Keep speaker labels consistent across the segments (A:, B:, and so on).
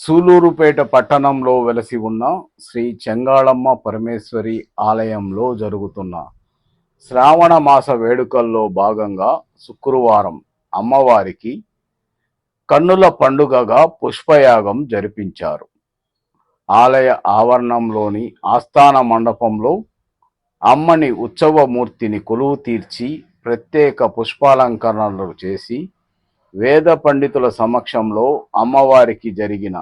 A: సూలూరుపేట పట్టణంలో వెలసి ఉన్న శ్రీ చెంగాళమ్మ పరమేశ్వరి ఆలయంలో జరుగుతున్న శ్రావణ మాస వేడుకల్లో భాగంగా శుక్రవారం అమ్మవారికి కన్నుల పండుగగా పుష్పయాగం జరిపించారు. ఆలయ ఆవరణంలోని ఆస్థాన మండపంలో అమ్మని ఉత్సవమూర్తిని కొలువు తీర్చి ప్రత్యేక పుష్పాలంకరణలు చేసి వేద పండితుల సమక్షంలో అమ్మవారికి జరిగిన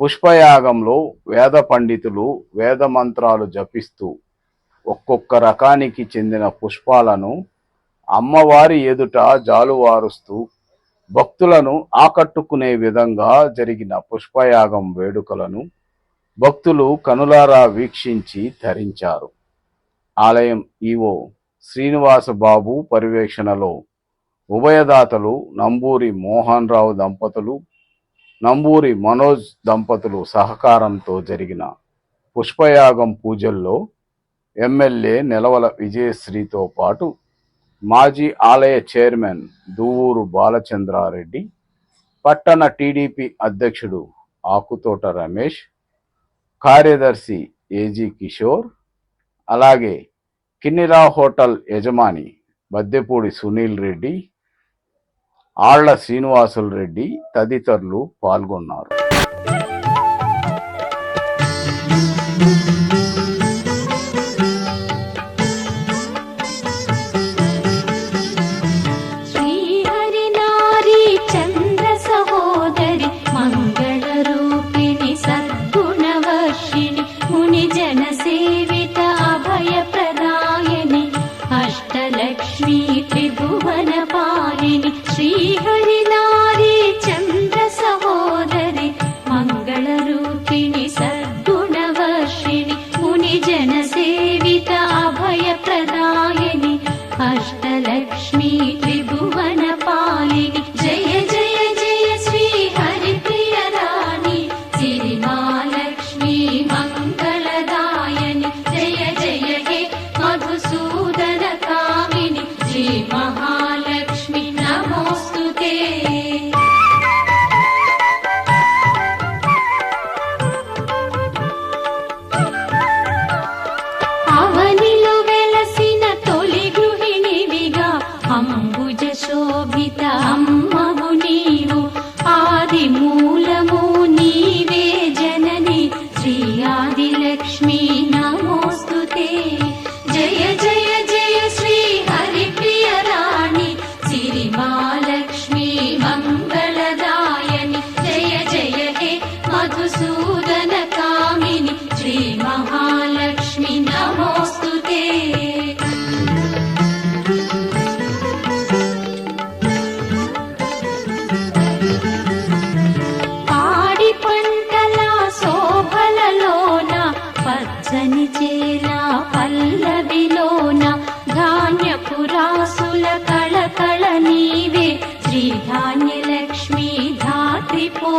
A: పుష్పయాగంలో వేద పండితులు వేద మంత్రాలు జపిస్తూ ఒక్కొక్క రకానికి చెందిన పుష్పాలను అమ్మవారి ఎదుట జాలువారుస్తూ భక్తులను ఆకట్టుకునే విధంగా జరిగిన పుష్పయాగం వేడుకలను భక్తులు కనులారా వీక్షించి ధరించారు. ఆలయం ఈవో శ్రీనివాస బాబు పర్యవేక్షణలో ఉభయదాతలు నంబూరి మోహన్ రావు దంపతులు నంబూరి మనోజ్ దంపతులు సహకారంతో జరిగిన పుష్పయాగం పూజల్లో ఎమ్మెల్యే నెలవల విజయశ్రీతో పాటు మాజీ ఆలయ చైర్మన్ దువ్వూరు బాలచంద్రారెడ్డి పట్టణ టీడీపీ అధ్యక్షుడు ఆకుతోట రమేష్ కార్యదర్శి ఏజీ కిషోర్ అలాగే కిన్నిరా హోటల్ యజమాని బద్దెపూడి సునీల్ రెడ్డి ఆళ్ళ శ్రీనివాసులు రెడ్డి తదితరులు పాల్గొన్నారు.
B: अष्टलक्ष्मी त्रिभुवनपालिनि श्रीहरिनारी चन्द्र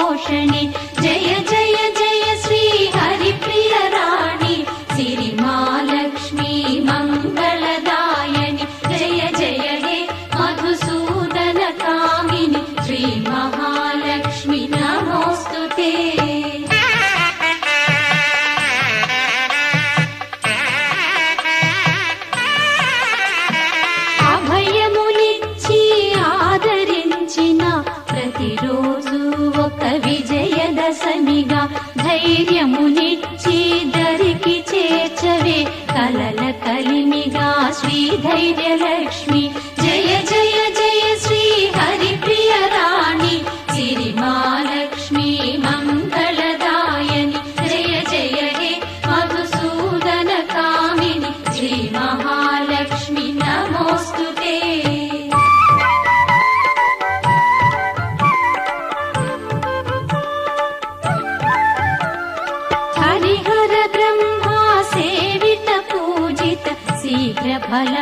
B: పోషణి జయ జయ हैर्यलक्ष्मि जय जय जय श्रीहरिप्रियराणि श्रीमहालक्ष्मि मङ्गलदायनि जय जय हे मधुसूदनकामिनि श्री महालक्ष्मि नमोऽस्तु हरिहर ब्रह्मा सेवित पूजित। शीघ्रफल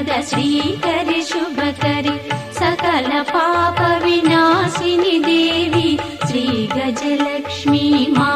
B: పద శ్రీకరి శుభకరి సకల పాప వినాశిని దేవి శ్రీ గజలక్ష్మీ మా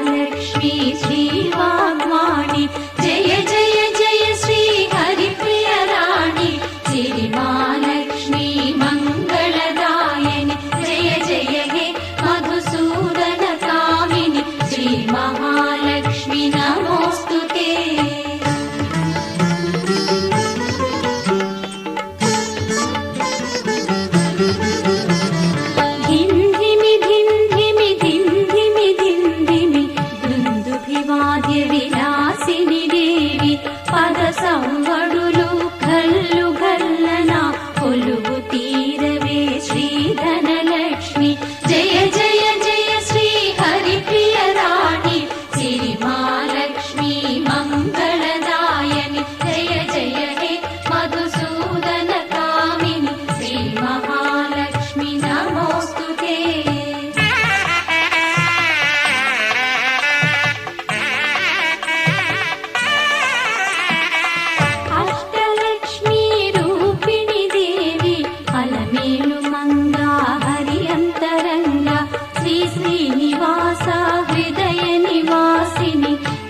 B: लक्ष्मी श्रीवाग्वाणी जय जय।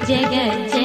B: जगत